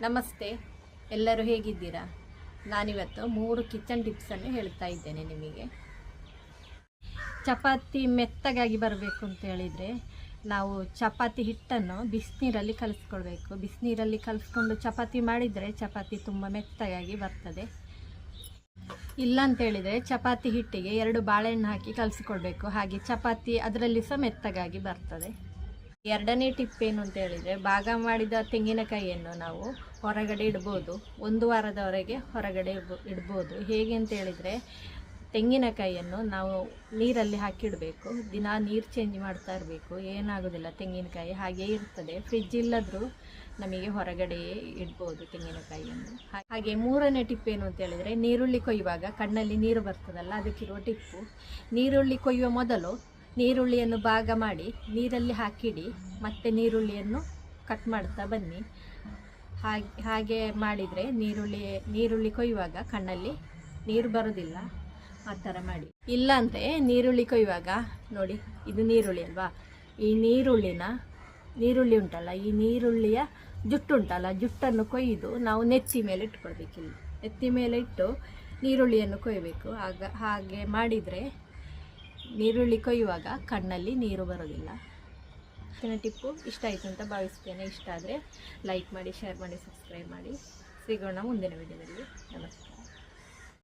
ನಮಸ್ತೆ. ಎಲ್ಲರೂ ಹೇಗಿದ್ದೀರಾ? ನಾನಿವತ್ತು ಮೂರು ಕಿಚನ್ ಟಿಪ್ಸನ್ನು ಹೇಳ್ತಾ ಇದ್ದೇನೆ ನಿಮಗೆ. ಚಪಾತಿ ಮೆತ್ತಗಾಗಿ ಬರಬೇಕು ಅಂತ ಹೇಳಿದರೆ ನಾವು ಚಪಾತಿ ಹಿಟ್ಟನ್ನು ಬಿಸಿನೀರಲ್ಲಿ ಕಲಿಸ್ಕೊಳ್ಬೇಕು. ಬಿಸಿನೀರಲ್ಲಿ ಕಲಿಸ್ಕೊಂಡು ಚಪಾತಿ ಮಾಡಿದರೆ ಚಪಾತಿ ತುಂಬ ಮೆತ್ತಗಾಗಿ ಬರ್ತದೆ. ಇಲ್ಲ ಅಂತೇಳಿದರೆ ಚಪಾತಿ ಹಿಟ್ಟಿಗೆ ಎರಡು ಬಾಳೆಹಣ್ಣು ಹಾಕಿ ಕಲಿಸ್ಕೊಳ್ಬೇಕು. ಹಾಗೆ ಚಪಾತಿ ಅದರಲ್ಲಿ ಸಹ ಮೆತ್ತಗಾಗಿ ಬರ್ತದೆ. ಎರಡನೇ ಟಿಪ್ ಏನು ಅಂತ ಹೇಳಿದರೆ, ಭಾಗ ಮಾಡಿದ ತೆಂಗಿನಕಾಯಿಯನ್ನು ನಾವು ಹೊರಗಡೆ ಇಡ್ಬೋದು. ಒಂದು ವಾರದವರೆಗೆ ಹೊರಗಡೆ ಇಡ್ಬೋ- ಇಡ್ಬೋದು. ಹೇಗೆ ಅಂತ ಹೇಳಿದರೆ, ತೆಂಗಿನಕಾಯಿಯನ್ನು ನಾವು ನೀರಲ್ಲಿ ಹಾಕಿಡಬೇಕು. ದಿನ ನೀರು ಚೇಂಜ್ ಮಾಡ್ತಾ ಇರಬೇಕು. ಏನಾಗೋದಿಲ್ಲ ತೆಂಗಿನಕಾಯಿ, ಹಾಗೆ ಇರ್ತದೆ. ಫ್ರಿಜ್ ಇಲ್ಲದರೂ ನಮಗೆ ಹೊರಗಡೆಯೇ ಇಡ್ಬೋದು ತೆಂಗಿನಕಾಯಿಯನ್ನು. ಹಾಗೆ ಮೂರನೇ ಟಿಪ್ ಏನು ಅಂತ ಹೇಳಿದರೆ, ನೀರುಳ್ಳಿ ಕೊಯ್ಯುವಾಗ ಕಣ್ಣಲ್ಲಿ ನೀರು ಬರ್ತದಲ್ಲ ಅದಕ್ಕಿರುವ ಟಿಪ್ಪು. ನೀರುಳ್ಳಿ ಕೊಯ್ಯುವ ಮೊದಲು ನೀರುಳ್ಳಿಯನ್ನು ಭಾಗ ಮಾಡಿ ನೀರಲ್ಲಿ ಹಾಕಿಡಿ, ಮತ್ತೆ ನೀರುಳ್ಳಿಯನ್ನು ಕಟ್ ಮಾಡ್ತಾ ಬನ್ನಿ. ಹಾಗೆ ಹಾಗೆ ಮಾಡಿದರೆ ನೀರುಳ್ಳಿ ನೀರುಳ್ಳಿ ಕೊಯ್ಯುವಾಗ ಕಣ್ಣಲ್ಲಿ ನೀರು ಬರೋದಿಲ್ಲ. ಆ ಥರ ಮಾಡಿ. ಇಲ್ಲ ಅಂದರೆ ನೀರುಳ್ಳಿ ಕೊಯ್ಯುವಾಗ, ನೋಡಿ, ಇದು ನೀರುಳ್ಳಿ ಅಲ್ವಾ? ಈ ನೀರುಳ್ಳಿನ, ನೀರುಳ್ಳಿ ಉಂಟಲ್ಲ, ಈ ನೀರುಳ್ಳಿಯ ಜುಟ್ಟು ಉಂಟಲ್ಲ, ಜುಟ್ಟನ್ನು ಕೊಯ್ದು ನಾವು ನೆತ್ತಿ ಮೇಲೆ ಇಟ್ಕೊಳ್ಬೇಕಿಲ್ಲ. ನೆತ್ತಿ ಮೇಲೆ ಇಟ್ಟು ನೀರುಳ್ಳಿಯನ್ನು ಕೊಯ್ಯಬೇಕು ಆಗ ಹಾಗೆ ಮಾಡಿದರೆ ನೀರುಳ್ಳಿ ಕೊಯ್ಯುವಾಗ ಕಣ್ಣಲ್ಲಿ ನೀರು ಬರೋದಿಲ್ಲ. ಇವತ್ತಿನ ಟಿಪ್ಪು, ಇಷ್ಟ ಆಯಿತು ಅಂತ ಭಾವಿಸ್ತೇನೆ. ಇಷ್ಟ ಆದರೆ ಲೈಕ್ ಮಾಡಿ ಶೇರ್ ಮಾಡಿ ಸಬ್ಸ್ಕ್ರೈಬ್ ಮಾಡಿ. ಸಿಗೋಣ ಮುಂದಿನ ವಿಡಿಯೋದಲ್ಲಿ